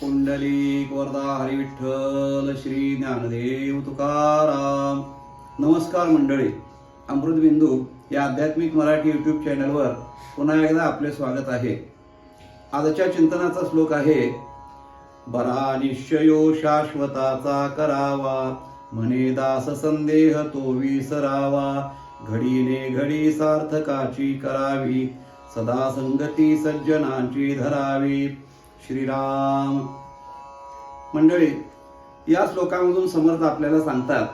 पुंडलिक वरदा हरिविठ्ठल श्री ज्ञानदेव तुकाराम. नमस्कार मंडळी. अमृतबिंदू या आध्यात्मिक मराठी यूट्यूब चॅनलवर पुन्हा एकदा आपले स्वागत आहे. आजच्या चिंतनाचा श्लोक आहे बरा निश्चयो शाश्वताचा करावा म्हणे दास संदेह तो विसरावा. घडीने घडी सार्थकाची करावी सदा संगती सज्जनांची धरावी. श्रीराम. मंडळी या श्लोकामधून समर्थ आपल्याला सांगतात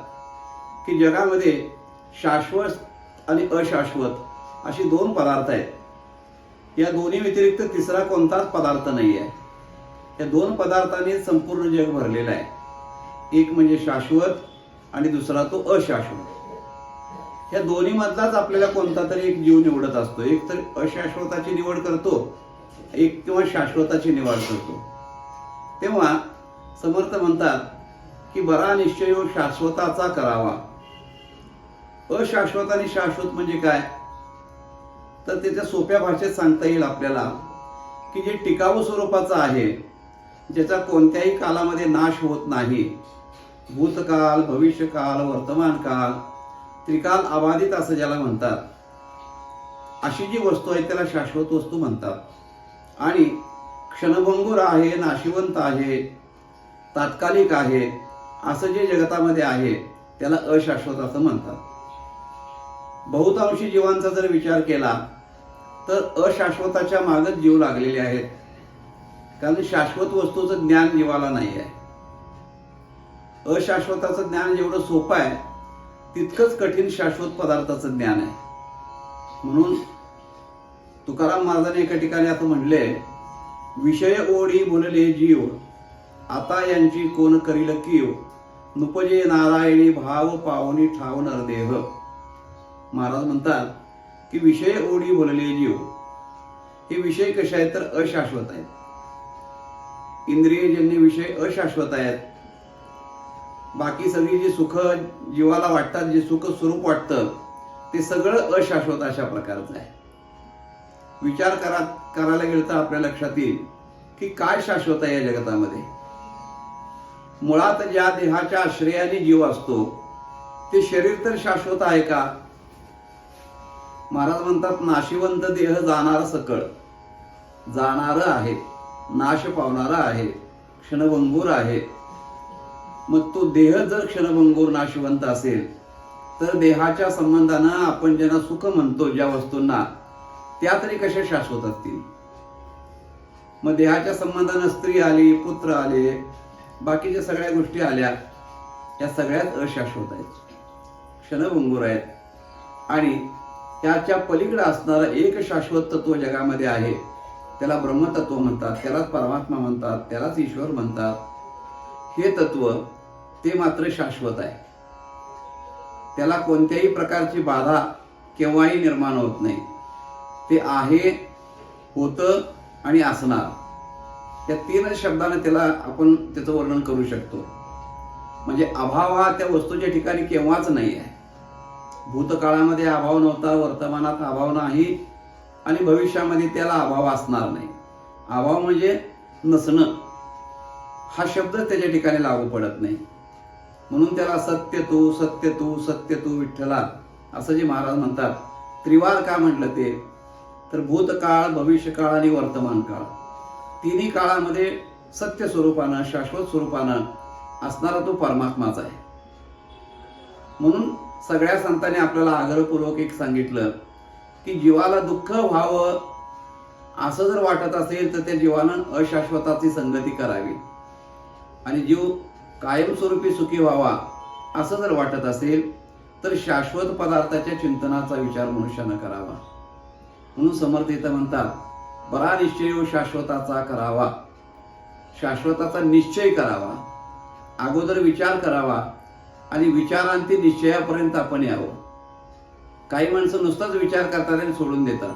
की जगामध्ये शाश्वत आणि अशाश्वत अशी दोन पदार्थ आहेत. या दोन्ही व्यतिरिक्त तिसरा कोणताच पदार्थ नाही आहे या दोन पदार्थांनी संपूर्ण जग भरलेलं आहे. एक म्हणजे शाश्वत आणि दुसरा तो अशाश्वत. या दोन्ही मधलाच आपल्याला कोणता तरी एक जीव निवडत असतो. एक तर अशाश्वताची निवड करतो एक किंवा शाश्वताची निवड करतो. तेव्हा समर्थ म्हणतात की बरा निश्चय हो शाश्वताचा करावा. अशाश्वत आणि शाश्वत म्हणजे काय? तर त्याच्या सोप्या भाषेत सांगता येईल आपल्याला की जे टिकाऊ स्वरूपाचं आहे ज्याचा कोणत्याही कालामध्ये नाश होत नाही. भूतकाल भविष्यकाल वर्तमान काल त्रिकाल अबाधित असं ज्याला म्हणतात. अशी जी वस्तू आहे त्याला शाश्वत वस्तू म्हणतात. आणि क्षणभंगूर आहे नाशिवंत आहे तात्कालिक आहे असं जे जगतामध्ये आहे त्याला अशाश्वत असं म्हणतात. बहुतांशी जीवांचा जर विचार केला तर अशाश्वताच्या मागच जीव लागलेले आहेत. कारण शाश्वत वस्तूचं ज्ञान जीवाला नाही आहे अशाश्वताचं ज्ञान जेवढं सोपं आहे तितकंच कठीण शाश्वत पदार्थाचं ज्ञान आहे. म्हणून तुकाराम महाराजांनी एका ठिकाणी असं म्हणले विषय ओढी बोलले जीव आता यांची कोण करील कीव? नुपजे नारायणी भाव पावनी ठाव नरदेह महाराज म्हणतात की विषय ओढी बोलले जीव हे विषय कसे आहेत तर अशाश्वत आहेत. इंद्रियजन्य विषय अशाश्वत आहेत बाकी सगळी जी सुख जीवाला वाटतात जे सुख स्वरूप वाटतं ते सगळं अशाश्वत अशा प्रकारचं आहे. विचार करा करायला गेलं तर आपल्या लक्षात येईल की काय शाश्वत आहे या जगतामध्ये. मुळात ज्या देहाच्या आश्रयाने जीव असतो ते शरीर तर शाश्वत आहे का? महाराज म्हणतात नाशिवंत देह जाणार सकळ. जाणार आहे नाश पावणारा आहे क्षणभंगूर आहे. मग तो देह जर क्षणभंगूर नाशिवंत असेल तर देहाच्या संबंधानं आपण ज्यांना सुख म्हणतो ज्या वस्तूंना त्या तरी कशा शाश्वत असतील? मग देहाच्या संबंधानं स्त्री आली पुत्र आले बाकीच्या सगळ्या गोष्टी आल्या या सगळ्यात अशाश्वत आहेत. क्षणभंगूर आहेत. आणि त्याच्या पलीकडे असणारं एक शाश्वत तत्व जगामध्ये आहे. त्याला ब्रह्मतत्व म्हणतात त्यालाच परमात्मा म्हणतात त्यालाच ईश्वर म्हणतात. हे तत्व ते मात्र शाश्वत आहे. त्याला कोणत्याही प्रकारची बाधा केव्हाही निर्माण होत नाही. ते आहे होतं आणि असणार. या तीन शब्दाने त्याला आपण त्याचं वर्णन करू शकतो. म्हणजे अभाव हा त्या वस्तूच्या ठिकाणी केव्हाच नाही आहे भूतकाळामध्ये अभाव नव्हता वर्तमानात अभाव नाही आणि भविष्यामध्ये त्याला अभाव असणार नाही. अभाव म्हणजे नसणं. हा शब्द त्याच्या ठिकाणी लागू पडत नाही. म्हणून त्याला सत्य तू सत्य तू सत्य तू विठ्ठला असं जे महाराज म्हणतात. त्रिवार का म्हटलं ते? तर भूतकाळ भविष्यकाळ आणि वर्तमान काळ तिन्ही काळामध्ये सत्य स्वरूपानं शाश्वत स्वरूपानं असणारा तो परमात्माच आहे. म्हणून सगळ्या संतांनी आपल्याला आग्रहपूर्वक एक सांगितलं की जीवाला दुःख व्हावं असं जर वाटत असेल तर त्या जीवानं अशाश्वताची संगती करावी. आणि जीव कायमस्वरूपी सुखी व्हावा असं जर वाटत असेल तर शाश्वत पदार्थाच्या चिंतनाचा विचार मनुष्यानं करावा. म्हणून समर्थ इथं म्हणतात बरा निश्चय हो शाश्वताचा करावा. शाश्वताचा निश्चय करावा. अगोदर विचार करावा आणि विचारांती निश्चयापर्यंत आपण यावं. काही माणसं नुसताच विचार करतात आणि सोडून देतात.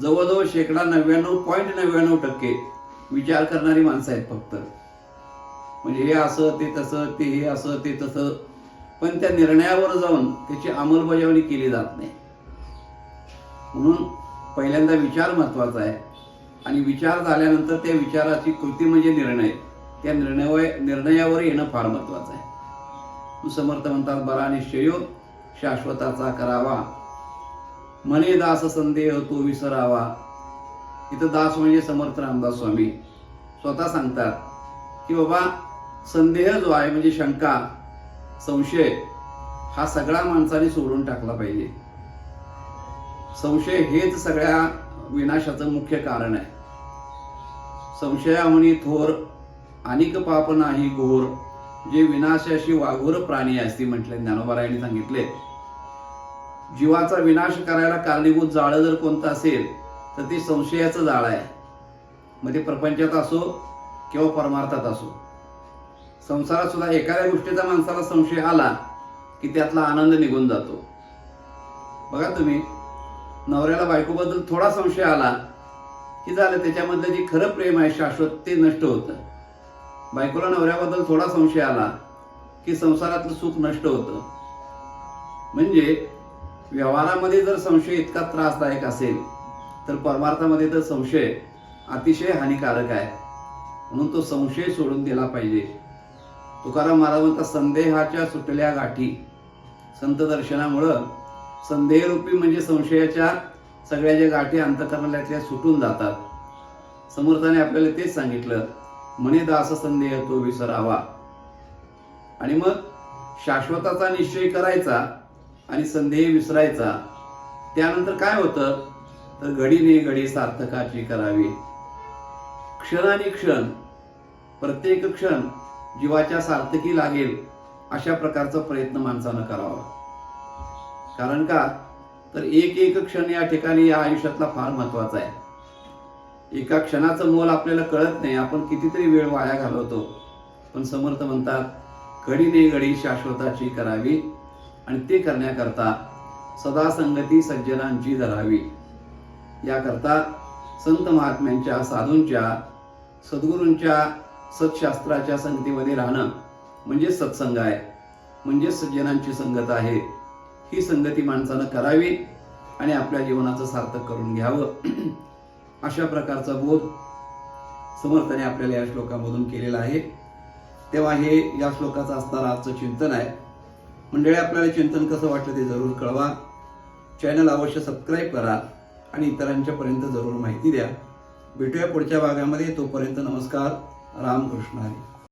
जवळजवळ शेकडा नव्याण्णव पॉईंट नव्याण्णव टक्के विचार करणारी माणसं आहेत फक्त. म्हणजे हे असं ते तसं ते हे असं ते तसं. पण त्या निर्णयावर जाऊन त्याची अंमलबजावणी केली जात नाही. म्हणून पहिल्यांदा विचार महत्त्वाचा आहे. आणि विचार झाल्यानंतर त्या विचाराची कृती म्हणजे निर्णय. त्या निर्णय निर्णयावर येणं फार महत्वाचं आहे. समर्थ म्हणतात बरा निश्चय हो, शाश्वताचा करावा. मने दास संदेह तो विसरावा. इथं दास म्हणजे समर्थ रामदास स्वामी. स्वतः सांगतात की बाबा संदेह जो आहे म्हणजे शंका संशय हा सगळा माणसाने सोडून टाकला पाहिजे. संशय हेच सगळ्या विनाशाचं मुख्य कारण आहे. संशयामुनी थोर अनेक पाप नाही घोर जे विनाशाशी वाघोर प्राणी असती म्हटले ज्ञानोबारायांनी सांगितले. जीवाचा विनाश करायला कारणीभूत जाळं जर कोणतं असेल तर ते संशयाचं जाळं आहे. मग ते प्रपंचात असो किंवा परमार्थात असो. संसारात सुद्धा एखाद्या गोष्टीचा माणसाला संशय आला की त्यातला आनंद निघून जातो. बघा तुम्ही नवऱ्याला बायकोबद्दल थोडा संशय आला की झालं त्याच्यामधलं जे खरं प्रेम आहे शाश्वत ते नष्ट होतं. बायकोला नवऱ्याबद्दल थोडा संशय आला की संसारातलं सुख नष्ट होतं. म्हणजे व्यवहारामध्ये जर संशय इतका त्रासदायक असेल तर परमार्थामध्ये तर संशय अतिशय हानिकारक आहे. म्हणून तो संशय सोडून दिला पाहिजे. तुकाराम महाराजांचा संदेहाच्या सुटल्या गाठी संत दर्शनामुळं संदेहरूपी म्हणजे संशयाच्या सगळ्या ज्या गाठी अंतकरणातल्या सुटून जातात. समर्थाने आपल्याला तेच सांगितलं म्हणे दास संदेह तो विसरावा. आणि मग शाश्वताचा निश्चय करायचा आणि संदेह विसरायचा त्यानंतर काय होतं? तर घडीने घडी सार्थकाची करावी. क्षण आणि क्षण प्रत्येक क्षण जीवाच्या सार्थकी लागेल अशा प्रकारचा प्रयत्न माणसानं करावा. कारण का? तर एक एक क्षण या ठिकाणी या आयुष्यातला फार महत्त्वाचा आहे. एका क्षणाचं मोल आपल्याला कळत नाही. आपण कितीतरी वेळ वाया घालवतो. पण समर्थ म्हणतात घडीने घडी शाश्वताची करावी आणि ते करण्याकरता सदा संगती सज्जनांची धरावी. याकरता संत महात्म्यांच्या साधूंच्या सद्गुरूंच्या सत्शास्त्राच्या संगतीमध्ये राहणं म्हणजे सत्संग आहे. म्हणजे सज्जनांची संगत आहे. ही संगती माणसानं करावी आणि आपल्या जीवनाचं सार्थक करून घ्यावं. अशा प्रकारचा बोध समर्थाने आपल्याला या श्लोकामधून केलेला आहे. तेव्हा हे या श्लोकाचं असणारं आजचं चिंतन आहे. मंडळी आपल्याला चिंतन कसं वाटलं ते जरूर कळवा. चॅनल अवश्य सबस्क्राईब करा आणि इतरांच्यापर्यंत जरूर माहिती द्या. भेटूया पुढच्या भागामध्ये. तोपर्यंत नमस्कार. रामकृष्ण हरी.